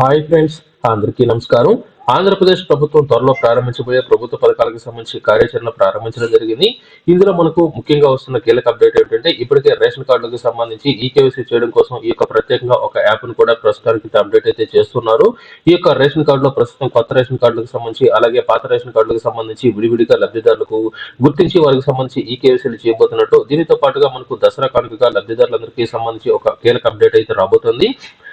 Hi friends అందరికీ నమస్కారం. ఆంధ్రప్రదేశ్ ప్రభుత్వం త్వరలో ప్రారంభించబోయే ప్రభుత్వ పథకాలకు సంబంధించి కార్యాచరణ ప్రారంభించడం జరిగింది. ఇందులో మనకు ముఖ్యంగా వస్తున్న కీలక అప్డేట్ ఏంటంటే ఇప్పటికే రేషన్ కార్డులకు సంబంధించి ఈ కేవైసీ చేయడం కోసం ఈ యొక్క ప్రత్యేకంగా ఒక యాప్ను కూడా ప్రస్తుతానికి అప్డేట్ అయితే చేస్తున్నారు. ఈ యొక్క రేషన్ కార్డులో ప్రస్తుతం కొత్త రేషన్ కార్డులకు సంబంధించి అలాగే పాత రేషన్ కార్డులకు సంబంధించి విడివిడిగా లబ్ధిదారులకు గుర్తించి వారికి సంబంధించి ఈ కేవైసీలు చేయబోతున్నట్టు. దీనితో పాటుగా మనకు దసరా కానుకగా లబ్ధిదారులందరికీ సంబంధించి ఒక కీలక అప్డేట్ అయితే రాబోతుంది.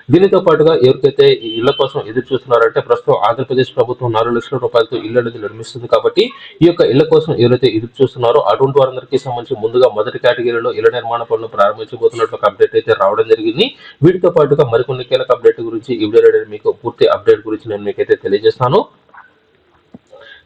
దీనితో పాటుగా ఎవరికైతే ఇళ్ళ కోసం ఎదురు చూస్తున్నారంటే ప్రస్తుతం ఆంధ్రప్రదేశ్ ప్రభుత్వం నాలుగు లక్షల రూపాయలతో ఇల్లు అనేది నిర్మిస్తుంది కాబట్టి ఈ యొక్క ఇళ్ళ కోసం ఎవరైతే ఎదురు చూస్తున్నారో అటువంటి వారందరికీ సంబంధించి ముందుగా మొదటి కేటగిరీలో ఇళ్ళ నిర్మాణ పనులు ప్రారంభించబోతున్నట్లు ఒక అప్డేట్ అయితే రావడం జరిగింది. వీటితో పాటుగా మరికొన్ని కీలక అప్డేట్ గురించి ఈ మీకు పూర్తి అప్డేట్ గురించి నేను మీకైతే తెలియజేస్తాను.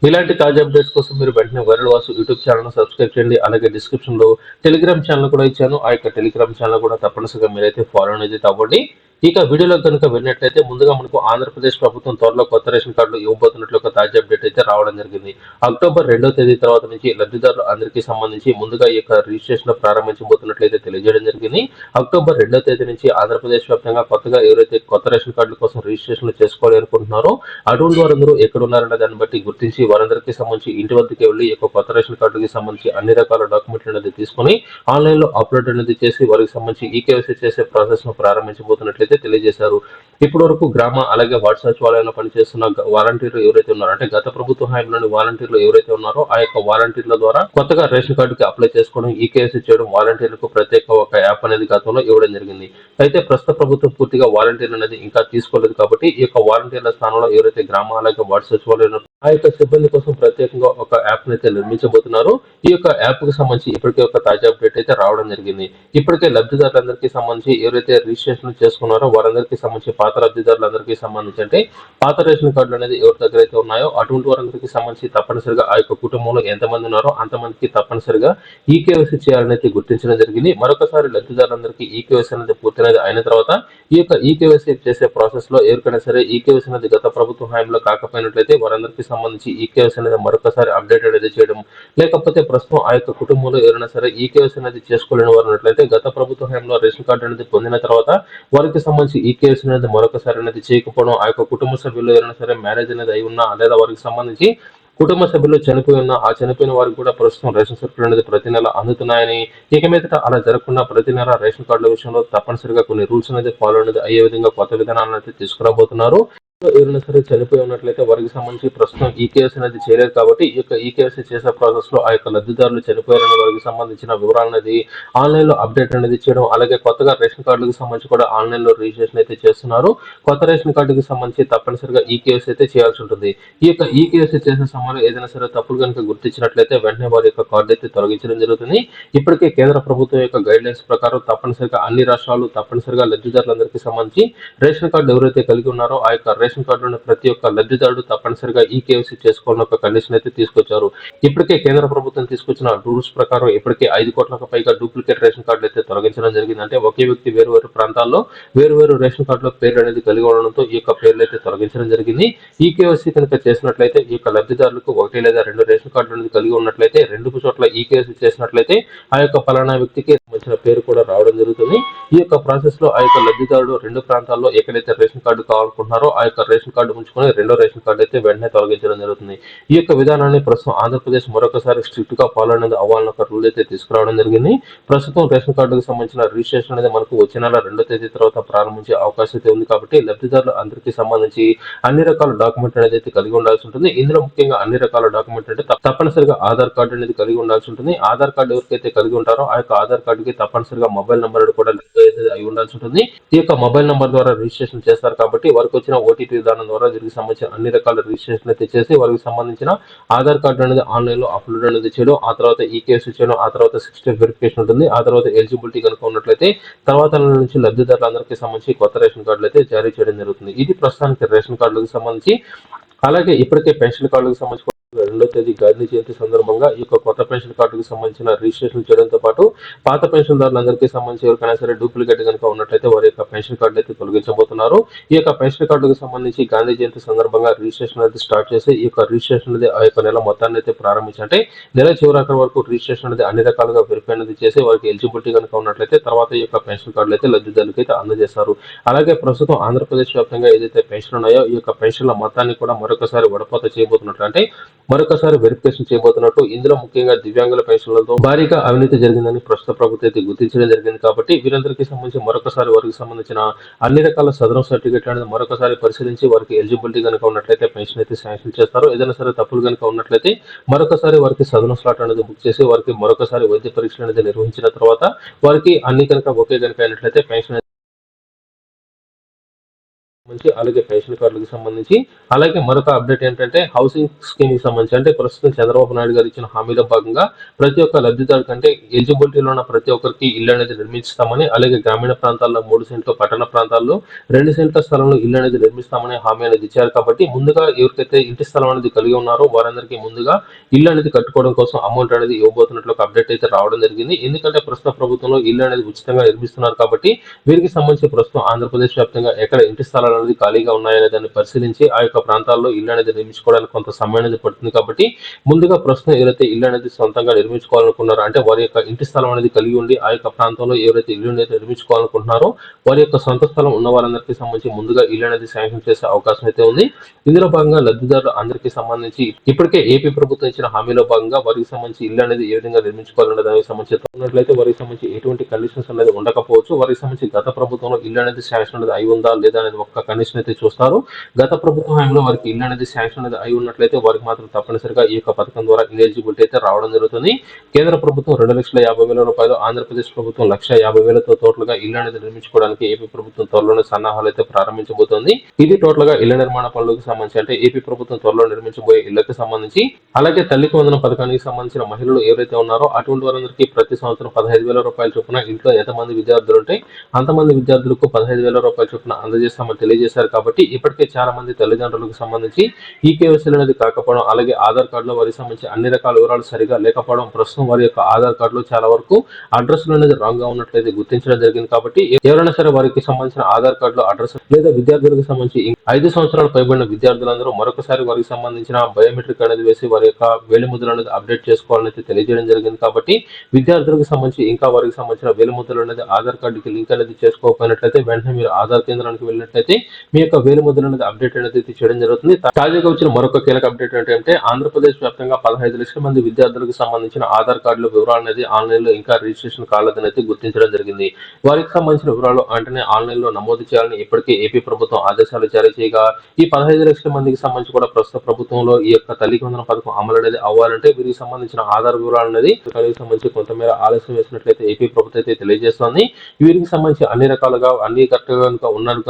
ఇలాంటి తాజా అప్డేట్స్ కోసం మీరు వెంటనే Viral Vasu YouTube channel subscribe చేయండి. అలాగే డిస్క్రిప్షన్లో టెలిగ్రామ్ ఛానల్ కూడా ఇచ్చాను. ఆ యొక్క టెలిగ్రామ్ ఛానల్ కూడా తప్పనిసరిగా మీరైతే ఫాలో అనేది అవ్వండి. ఇక వీడియోలో కనుక వెళ్ళినట్లయితే ముందుగా మనకు ఆంధ్రప్రదేశ్ ప్రభుత్వం త్వరలో కొత్త రేషన్ కార్డులు ఇవ్వబోతున్నట్లు ఒక తాజా అప్డేట్ అయితే రావడం జరిగింది. అక్టోబర్ రెండో తేదీ తర్వాత నుంచి లబ్ధిదారులు అందరికీ సంబంధించి ముందుగా ఈ యొక్క రిజిస్ట్రేషన్ ప్రారంభించబోతున్నట్లయితే తెలియజేయడం జరిగింది. అక్టోబర్ రెండో తేదీ నుంచి ఆంధ్రప్రదేశ్ వ్యాప్తంగా కొత్తగా ఎవరైతే కొత్త రేషన్ కార్డుల కోసం రిజిస్ట్రేషన్ చేసుకోవాలి అనుకుంటున్నారో అటువంటి వారందరూ ఎక్కడ ఉన్నారన్న దాన్ని బట్టి గుర్తించి వారందరికీ సంబంధించి ఇంటి వద్దకి వెళ్ళి ఈ యొక్క కొత్త రేషన్ కార్డుకి సంబంధించి అన్ని రకాల డాక్యుమెంట్లు అనేది తీసుకొని ఆన్లైన్లో అప్లోడ్ అనేది చేసి వారికి సంబంధించి ఈ కేవైసీ చేసే ప్రాసెస్ను ప్రారంభించబోతున్నట్లయితే తెలియజేశారు ఇప్పటి వరకు గ్రామ అలాగే వార్డు సచివాలయంలో పనిచేస్తున్న వాలంటీర్లు ఎవరైతే ఉన్నారో అంటే గత ప్రభుత్వ హామీలోని వాలంటీర్లు ఎవరైతే ఉన్నారో ఆ యొక్క వాలంటీర్ల ద్వారా కొత్తగా రేషన్ కార్డుకి అప్లై చేసుకోవడం ఈ కేసు చేయడం వాలంటీర్లకు ప్రత్యేక ఒక యాప్ అనేది గతంలో ఇవ్వడం జరిగింది. అయితే ప్రస్తుత ప్రభుత్వం పూర్తిగా వాలంటీర్ అనేది ఇంకా తీసుకోలేదు కాబట్టి ఈ యొక్క వాలంటీర్ల స్థానంలో ఎవరైతే గ్రామ అలాగే వార్డు సచివాలయం ఆ యొక్క సిబ్బంది కోసం ప్రత్యేకంగా ఒక యాప్ అయితే నిర్మించబోతున్నారు. ఈ యొక్క యాప్కి సంబంధించి ఇప్పటికే ఒక తాజా అప్డేట్ అయితే రావడం జరిగింది. ఇప్పటికే లబ్ధిదారులందరికీ సంబంధించి ఎవరైతే రిజిస్ట్రేషన్ చేసుకున్నారో వారందరికీ సంబంధించి పాత లబ్ధిదారులందరికీ సంబంధించి అంటే పాత రేషన్ కార్డులు అనేది ఎవరి దగ్గర అయితే ఉన్నాయో అటువంటి వారందరికీ సంబంధించి తప్పనిసరిగా ఆ యొక్క కుటుంబంలో ఎంతమంది ఉన్నారో అంతమందికి తప్పనిసరిగా ఈ కేవైసీ చేయాలని అయితే గుర్తించడం జరిగింది. మరొకసారి లబ్ధిదారులందరికీ ఈ కేవైసీ అనేది పూర్తయినది అయిన తర్వాత ఈ యొక్క ఈ కేవైసీ చేసే ప్రాసెస్లో ఎవరికైనా సరే ఈ కేవైసీ అనేది గత ప్రభుత్వ హామీలో కాకపోయినట్లయితే వారందరికీ సంబంధించి ఈ కేవైసీ అనేది మరొకసారి అప్డేట్ అనేది చేయడం లేకపోతే ప్రస్తుతం ఆ యొక్క కుటుంబంలో ఎవరైనా సరే ఈ కేవైసీ అనేది చేసుకోలేని వారు ఉన్నట్లయితే గత ప్రభుత్వ హయాంలో రేషన్ కార్డు అనేది పొందిన తర్వాత వారికి సంబంధించి ఈ కేసు అనేది మరొకసారి అనేది చేయకపోవడం ఆ యొక్క కుటుంబ సభ్యులు ఎవరైనా సరే మ్యారేజ్ అనేది అయి ఉన్నా లేదా వారికి సంబంధించి కుటుంబ సభ్యులు చనిపోయి ఉన్న ఆ చనిపోయిన వారికి కూడా ప్రస్తుతం రేషన్ సరుకులు అనేది ప్రతి నెల అందుతున్నాయని ఇక మీదట అలా జరగకుండా ప్రతి నెల రేషన్ కార్డుల విషయంలో తప్పనిసరిగా కొన్ని రూల్స్ అనేది ఫాలో అనేది అయ్యే విధంగా కొత్త విధానాలను అయితే తీసుకురాబోతున్నారు. ఎవరైనా సరే చనిపోయి ఉన్నట్లయితే వారికి సంబంధించి ప్రస్తుతం ఈ కేసు అనేది చేయలేదు కాబట్టి ఈ యొక్క ఈ కేసు చేసే ప్రాసెస్లో ఆ యొక్క లబ్ధిదారులు చనిపోయారని వారికి సంబంధించిన వివరాలు అనేది ఆన్లైన్లో అప్డేట్ అనేది చేయడం అలాగే కొత్తగా రేషన్ కార్డులకు సంబంధించి కూడా ఆన్లైన్లో రిజిస్ట్రేషన్ అయితే చేస్తున్నారు. కొత్త రేషన్ కార్డుకి సంబంధించి తప్పనిసరిగా ఈ కేసు అయితే చేయాల్సి ఉంటుంది. ఈ యొక్క ఈ కేసు చేసే సమయంలో ఏదైనా సరే తప్పులు కనుక గుర్తించినట్లయితే వెంటనే వారి యొక్క కార్డు అయితే తొలగించడం జరుగుతుంది. ఇప్పటికే కేంద్ర ప్రభుత్వం యొక్క గైడ్ లైన్స్ ప్రకారం తప్పనిసరిగా అన్ని రాష్ట్రాలు తప్పనిసరిగా లబ్ధిదారులందరికీ సంబంధించి రేషన్ కార్డు ఎవరైతే కలిగి ఉన్నారో ఆ యొక్క రేషన్ కార్డులోని ప్రతి ఒక్క లబ్ధిదారుడు తప్పనిసరిగా ఈ కేవైసీ చేసుకోవాలని ఒక కండిషన్ అయితే తీసుకొచ్చారు. ఇప్పటికే కేంద్ర ప్రభుత్వం తీసుకొచ్చిన రూల్స్ ప్రకారం ఇప్పటికే ఐదు కోట్లకు పైగా డూప్లికేట్ రేషన్ కార్డులు అయితే తొలగించడం జరిగింది. అంటే ఒకే వ్యక్తి వేరు వేరు ప్రాంతాల్లో వేరు వేరు రేషన్ కార్డులో పేర్లు అనేది కలిగి ఉండడంతో ఈ యొక్క పేర్లు అయితే తొలగించడం జరిగింది. ఈ కేవైసీ కనుక చేసినట్లయితే ఈ యొక్క లబ్ధిదారులకు ఒకటి లేదా రెండు రేషన్ కార్డులు అనేది కలిగి ఉన్నట్లయితే రెండు చోట్ల ఈ కేవైసీ చేసినట్లయితే ఆ యొక్క ఫలానా వ్యక్తికి సంబంధించిన పేరు కూడా రావడం జరుగుతుంది. ఈ యొక్క ప్రాసెస్లో ఆ యొక్క లబ్ధిదారుడు రెండు ప్రాంతాల్లో ఎక్కడైతే రేషన్ కార్డు కావాలనుకుంటున్నారో ఆ యొక్క రేషన్ కార్డు ఉంచుకొని రెండో రేషన్ కార్డు అయితే వెంటనే తొలగించడం జరుగుతుంది. ఈ యొక్క విధానాన్ని ప్రస్తుతం ఆంధ్రప్రదేశ్ మరొకసారి స్ట్రిక్ట్గా ఫాలో అనేది అవ్వాలని ఒక రూల్ అయితే తీసుకురావడం జరిగింది. ప్రస్తుతం రేషన్ కార్డుకు సంబంధించిన రిజిస్ట్రేషన్ అనేది మనకు వచ్చే నెల రెండో తేదీ తర్వాత ప్రారంభించే అవకాశం అయితే ఉంది కాబట్టి లబ్ధిదారులు అందరికీ సంబంధించి అన్ని రకాల డాక్యుమెంట్ అనేది అయితే కలిగి ఉండాల్సి ఉంటుంది. ఇందులో ముఖ్యంగా అన్ని రకాల డాక్యుమెంట్ అంటే తప్పనిసరిగా ఆధార్ కార్డు అనేది కలిగి ఉండాల్సి ఉంటుంది. ఆధార్ కార్డు ఎవరికైతే కలిగి ఉంటారో ఆ యొక్క ఆధార్ కార్డుకి తప్పనిసరిగా మొబైల్ నెంబర్ కూడా అయి ఉండాల్సి ఉంటుంది. ఈ యొక్క మొబైల్ నెంబర్ ద్వారా రిజిస్ట్రేషన్ చేస్తారు కాబట్టి వారికి వచ్చిన ఓటీపీ విధానం ద్వారా దీనికి సంబంధించిన అన్ని రకాల రిజిస్ట్రేషన్ అయితే చేసి వారికి సంబంధించిన ఆధార్ కార్డు అనేది ఆన్లైన్లో అప్లోడ్ అనేది చేయడం ఆ తర్వాత ఈ కేసు చేయడం ఆ తర్వాత సిక్స్ స్టెప్ వెరిఫికేషన్ ఉంటుంది ఆ తర్వాత ఎలిజిబిలిటీ కనుక ఉన్నట్లయితే తర్వాత నుంచి లబ్ధిదారులందరికీ సంబంధించి కొత్త రేషన్ కార్డులు అయితే జారీ చేయడం జరుగుతుంది. ఇది ప్రస్తుతానికి రేషన్ కార్డులకు సంబంధించి అలాగే ఇప్పటికే పెన్షన్ కార్డులకు సంబంధించి రెండో తేదీ గాంధీ జయంతి సందర్భంగా ఈ యొక్క కొత్త పెన్షన్ కార్డుకు సంబంధించిన రిజిస్ట్రేషన్ చేయడంతో పాటు పాత పెన్షన్దారులందరికీ సంబంధించి ఎవరికైనా సరే డూప్లికేట్ కనుక ఉన్నట్లయితే వారి యొక్క పెన్షన్ కార్డు అయితే తొలగించబోతున్నారు. ఈ యొక్క పెన్షన్ కార్డుకు సంబంధించి గాంధీ జయంతి సందర్భంగా రిజిస్ట్రేషన్ అనేది స్టార్ట్ చేసి ఈ యొక్క రిజిస్ట్రేషన్ అనేది ఆ యొక్క నెల మొత్తాన్ని అయితే ప్రారంభించంటే నెల చివరాఖరి వరకు రిజిస్ట్రేషన్ అనేది అన్ని రకాలుగా వెరిఫై అనేది చేసి వారికి ఎలిజిబిలిటీ కనుక ఉన్నట్లయితే తర్వాత ఈ యొక్క పెన్షన్ కార్డులు అయితే లబ్ధిదారులకు అయితే అందజేస్తారు. అలాగే ప్రస్తుతం ఆంధ్రప్రదేశ్ వ్యాప్తంగా ఏదైతే పెన్షన్ ఉన్నాయో ఈ యొక్క పెన్షన్ల మొత్తాన్ని కూడా మరొకసారి వడపోత చేయబోతున్నట్లు అంటే మరొకసారి వెరిఫికేషన్ చేయబోతున్నట్టు ఇందులో ముఖ్యంగా దివ్యాంగుల పెన్షన్లతో భారీగా అవినీతి జరిగిందని ప్రస్తుత ప్రభుత్వం అయితే గుర్తించడం జరిగింది కాబట్టి వీరందరికీ సంబంధించి మరొకసారి వారికి సంబంధించిన అన్ని రకాల సదరం సర్టిఫికేట్ అనేది మరొకసారి పరిశీలించి వారికి ఎలిజిబిలిటీ కనుక ఉన్నట్లయితే పెన్షన్ అయితే శాంక్షన్ చేస్తారు. ఏదైనా సరే తప్పులు కనుక ఉన్నట్లయితే మరొకసారి వారికి సదనం స్లాట్ అనేది బుక్ చేసి వారికి మరొకసారి వైద్య పరీక్షలు అనేది నిర్వహించిన తర్వాత వారికి అన్ని కనుక ఒకే కనుక అయినట్లయితే పెన్షన్ సంబంధించి అలాగే పెన్షన్ కార్డులకు సంబంధించి. అలాగే మరొక అప్డేట్ ఏంటంటే హౌసింగ్ స్కీమ్కి సంబంధించి అంటే ప్రస్తుతం చంద్రబాబు నాయుడు గారు ఇచ్చిన హామీలో భాగంగా ప్రతి ఒక్క లబ్ధిదారు కంటే ఎలిజిబిలిటీలో ఉన్న ప్రతి ఒక్కరికి ఇల్లు అనేది నిర్మిస్తామని అలాగే గ్రామీణ ప్రాంతాల్లో మూడు సెంట్లు పట్టణ ప్రాంతాల్లో రెండు సెంట్ల స్థలంలో ఇల్లు అనేది నిర్మిస్తామని హామీ అనేది ఇచ్చారు. కాబట్టి ముందుగా ఎవరికైతే ఇంటి స్థలం అనేది కలిగి ఉన్నారో వారందరికీ ముందుగా ఇల్లు అనేది కట్టుకోవడం కోసం అమౌంట్ అనేది ఇవ్వబోతున్నట్లు ఒక అప్డేట్ అయితే రావడం జరిగింది. ఎందుకంటే ప్రస్తుత ప్రభుత్వంలో ఇల్లు అనేది ఉచితంగా నిర్మిస్తున్నారు కాబట్టి వీరికి సంబంధించి ప్రస్తుతం ఆంధ్రప్రదేశ్ వ్యాప్తంగా ఎక్కడ ఇంటి స్థలాలు అనేది ఖాళీగా ఉన్నాయనే దాన్ని పరిశీలించి ఆ యొక్క ప్రాంతాల్లో ఇల్లు అనేది నిర్మించుకోవడానికి కొంత సమయం అనేది పడుతుంది కాబట్టి ముందుగా ప్రస్తుతం ఎవరైతే ఇల్లు అనేది సొంతంగా నిర్మించుకోవాలనుకున్నారో అంటే వారి యొక్క ఇంటి స్థలం అనేది కలిగి ఉండి ఆ యొక్క ప్రాంతంలో ఎవరైతే ఇల్లు అనేది నిర్మించుకోవాలనుకుంటున్నారో వారి యొక్క సొంత స్థలం ఉన్న వారందరికీ సంబంధించి ముందుగా ఇల్లు అనేది శాంక్షన్ చేసే అవకాశం అయితే ఉంది. ఇందులో భాగంగా లబ్ధిదారులు అందరికీ సంబంధించి ఇప్పటికే ఏపీ ప్రభుత్వం ఇచ్చిన హామీలో భాగంగా వారికి సంబంధించి ఇల్లు అనేది ఏ విధంగా నిర్మించుకోవాలనే దానికి సంబంధించి ఉన్నట్లయితే వారికి సంబంధించి ఎటువంటి కండిషన్స్ అనేది ఉండకపోవచ్చు. వారికి సంబంధించి గత ప్రభుత్వంలో ఇల్లు అనేది శాంక్షన్ అనేది అయి ఉందా లేదా అనేది ఒక్క కండిషన్ అయితే చూస్తారు. గత ప్రభుత్వ హయాంలో వారికి ఇల్లు అనేది శాంక్షన్ అనేది అయి ఉన్నట్లయితే వారికి మాత్రం తప్పనిసరిగా ఈ యొక్క పథకం ద్వారా ఎలిజిబిలిటీ అయితే రావడం జరుగుతుంది. కేంద్ర ప్రభుత్వం రెండు లక్షల యాభై వేల రూపాయలు ఆంధ్రప్రదేశ్ ప్రభుత్వం లక్ష యాభై వేలతో టోటల్గా ఇల్లు అనేది నిర్మించుకోవడానికి ఏపీ ప్రభుత్వం త్వరలోనే సన్నాహాలు అయితే ప్రారంభించబోతోంది. ఇది టోటల్గా ఇళ్ళ నిర్మాణ పనులకు సంబంధించి అంటే ఏపీ ప్రభుత్వం త్వరలో నిర్మించబోయే ఇళ్ళకు సంబంధించి అలాగే తల్లికి వందన పథకానికి సంబంధించిన మహిళలు ఎవరైతే ఉన్నారో అటువంటి వారందరికీ ప్రతి సంవత్సరం పదహైదు వేల రూపాయల చొప్పున ఇంట్లో ఎంతమంది విద్యార్థులు ఉంటే అంతమంది విద్యార్థులకు పదహైదు వేల రూపాయల చొప్పున అందజేస్తామని తెలియజేశారు కాబట్టి ఇప్పటికే చాలా మంది తల్లిదండ్రులకు సంబంధించి ఈ కేవైసీ అనేది కాకపోవడం అలాగే ఆధార్ కార్డులో వారికి సంబంధించి అన్ని రకాల వివరాలు సరిగా లేకపోవడం ప్రస్తుతం వారి యొక్క ఆధార్ కార్డులో చాలా వరకు అడ్రస్ అనేది రాంగ్గా ఉన్నట్లయితే గుర్తించడం జరిగింది కాబట్టి ఎవరైనా సరే వారికి సంబంధించిన ఆధార్ కార్డులో అడ్రస్ లేదా విద్యార్థులకు సంబంధించి ఐదు సంవత్సరాలు పైబడిన విద్యార్థులందరూ మరొకసారి వారికి సంబంధించిన బయోమెట్రిక్ అనేది వేసి వారి యొక్క వేలిముద్రలు అనేది అప్డేట్ చేసుకోవాలని అయితే తెలియజేయడం జరిగింది కాబట్టి విద్యార్థులకు సంబంధించి ఇంకా వారికి సంబంధించిన వేలిముద్రలు అనేది ఆధార్ కార్డుకి లింక్ అనేది చేసుకోకపోయినట్లయితే వెంటనే మీరు ఆధార్ కేంద్రానికి వెళ్ళినట్లయితే మీ యొక్క వేలిముద్ర అప్డేట్ అనేది చేయడం జరుగుతుంది. తాజాగా వచ్చిన మరొక కీలక అప్డేట్ ఏంటంటే ఆంధ్రప్రదేశ్ వ్యాప్తంగా పదహైదు లక్షల మంది విద్యార్థులకు సంబంధించిన ఆధార్ కార్డుల వివరాలు అనేది ఆన్లైన్లో ఇంకా రిజిస్ట్రేషన్ కాలేదని అయితే గుర్తించడం జరిగింది. వారికి సంబంధించిన వివరాలు వెంటనే ఆన్లైన్లో నమోదు చేయాలని ఇప్పటికే ఏపీ ప్రభుత్వం ఆదేశాలు జారీ చేయగా ఈ పదహైదు లక్షల మందికి సంబంధించి కూడా ప్రస్తుత ప్రభుత్వంలో ఈ యొక్క తల్లి వందన పథకం అమలు అనేది అవ్వాలంటే వీరికి సంబంధించిన ఆధార్ వివరాలు అనేది సంబంధించి కొంతమేర ఆలస్యం వేసినట్లయితే ఏపీ ప్రభుత్వం అయితే తెలియజేస్తోంది. వీరికి సంబంధించి అన్ని రకాలుగా అన్ని కరెక్ట్గా కనుక ఉన్నారు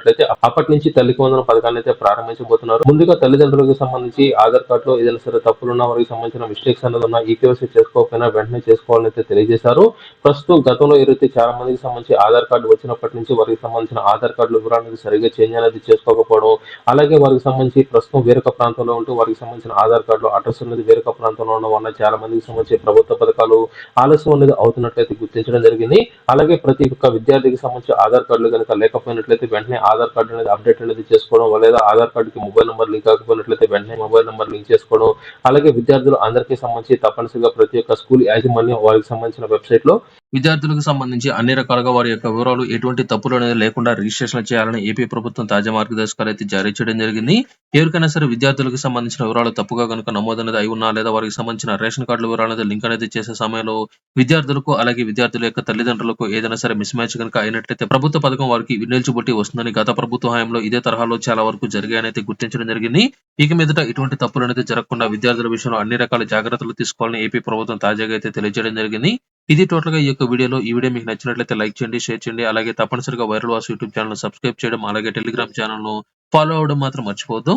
చూసుకున్నట్లయితే అప్పటి నుంచి తల్లికి వందన పథకాన్ని అయితే ప్రారంభించబోతున్నారు. ముందుగా తల్లిదండ్రులకు సంబంధించి ఆధార్ కార్డులో ఏదైనా సరే తప్పులు ఉన్న వారికి సంబంధించిన మిస్టేక్స్ అనేది ఉన్న ఈ చేసుకోకపోయినా వెంటనే చేసుకోవాలని అయితే తెలియజేశారు. ప్రస్తుతం గతంలో ఏదైతే చాలా మందికి సంబంధించి ఆధార్ కార్డు వచ్చినప్పటి నుంచి వారికి సంబంధించిన ఆధార్ కార్డుల వివరాలు సరిగ్గా చేంజ్ అనేది చేసుకోకపోవడం అలాగే వారికి సంబంధించి ప్రస్తుతం వేరొక ప్రాంతంలో ఉంటూ వారికి సంబంధించిన ఆధార్ కార్డులో అడ్రస్ అనేది వేరొక ప్రాంతంలో ఉండడం వల్ల చాలా మందికి సంబంధించి ప్రభుత్వ పథకాలు ఆలస్యం అనేది అవుతున్నట్లయితే గుర్తించడం జరిగింది. అలాగే ప్రతి ఒక్క విద్యార్థికి సంబంధించి ఆధార్ కార్డులు కనుక లేకపోయినట్లయితే వెంటనే ఆధార్ కార్డు అనేది అప్డేట్ అనేది చేసుకోవడం లేదా ఆధార్ కార్డుకి మొబైల్ నెంబర్ లింక్ కాకపోయినట్లయితే వెంటనే మొబైల్ నెంబర్ లింక్ చేసుకోవడం అలాగే విద్యార్థులు అందరికీ సంబంధించి తప్పనిసరిగా ప్రతి ఒక్క స్కూల్ యాజమాన్యం వారికి సంబంధించిన వెబ్సైట్లో విద్యార్థులకు సంబంధించి అన్ని రకాలుగా వారి యొక్క వివరాలు ఎటువంటి తప్పులు అనేది లేకుండా రిజిస్ట్రేషన్ చేయాలని ఏపీ ప్రభుత్వం తాజా మార్గదర్శకాలు అయితే జారీ చేయడం జరిగింది. ఎవరికైనా సరే విద్యార్థులకు సంబంధించిన వివరాలు తప్పుగా కనుక నమోదు అనేది అయి ఉన్నా లేదా వారికి సంబంధించిన రేషన్ కార్డుల వివరాలు అనేది లింక్ అనేది చేసే సమయంలో విద్యార్థులకు అలాగే విద్యార్థుల యొక్క తల్లిదండ్రులకు ఏదైనా సరే మిస్ మ్యాచ్ కనుక అయినట్లయితే ప్రభుత్వ పథకం వారికి వినియోగించబట్టి వస్తుందని గత ప్రభుత్వ హయాంలో ఇదే తరహాలో చాలా వరకు జరిగాయనైతే గుర్తించడం జరిగింది. ఇక మీదట ఇటువంటి తప్పులు అనేది జరగకుండా విద్యార్థుల విషయంలో అన్ని రకాల జాగ్రత్తలు తీసుకోవాలని ఏపీ ప్రభుత్వం తాజాగా అయితే తెలియజేయడం జరిగింది. ఇది టోటల్గా ఈ యొక్క వీడియోలో. ఈ వీడియో మీకు నచ్చినట్లయితే లైక్ చేయండి షేర్ చేయండి. అలాగే తప్పనిసరిగా Viral Vas YouTube channel subscribe చేయడం అలాగే టెలిగ్రామ్ ఛానల్ను ఫాలో అవడం మాత్రం మర్చిపోవద్దు.